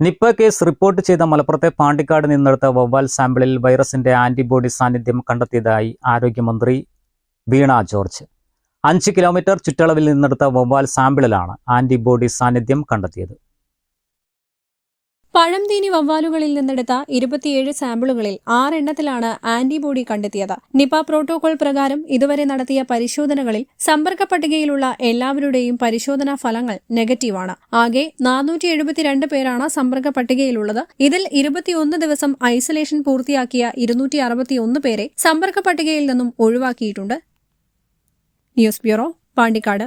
Nipah case report ചെയ്ത മലപ്പുറത്തെ പാണ്ടിക്കാട് നിന്നെടുത്ത വവ്വാൽ സാമ്പിളിൽ വൈറസിന്റെ ആന്റിബോഡി സാന്നിധ്യം കണ്ടെത്തിയതായി ആരോഗ്യമന്ത്രി വീണ ജോർജ്. അഞ്ച് കിലോമീറ്റർ ചുറ്റളവിൽ നിന്നെടുത്ത വവ്വാൽ സാമ്പിളിലാണ് ആന്റിബോഡി സാന്നിധ്യം കണ്ടെത്തിയത്. പഴംതീനി വവ്വാലുകളിൽ നിന്നെടുത്ത ഇരുപത്തിയേഴ് സാമ്പിളുകളിൽ ആറെണ്ണത്തിലാണ് ആന്റിബോഡി കണ്ടെത്തിയത്. നിപ പ്രോട്ടോകോൾ പ്രകാരം ഇതുവരെ നടത്തിയ പരിശോധനകളിൽ സമ്പർക്ക പട്ടികയിലുള്ള എല്ലാവരുടെയും പരിശോധനാ ഫലങ്ങൾ നെഗറ്റീവാണ്. ആകെ നാനൂറ്റി എഴുപത്തിരണ്ട് പേരാണ് സമ്പർക്ക പട്ടികയിലുള്ളത് ഇതിൽ ഇരുപത്തിയൊന്ന് ദിവസം ഐസൊലേഷൻ പൂർത്തിയാക്കിയ ഇരുന്നൂറ്റി അറുപത്തിയൊന്ന് പേരെ സമ്പർക്ക പട്ടികയിൽ നിന്നും ഒഴിവാക്കിയിട്ടുണ്ട്. News bureau Pandikkad.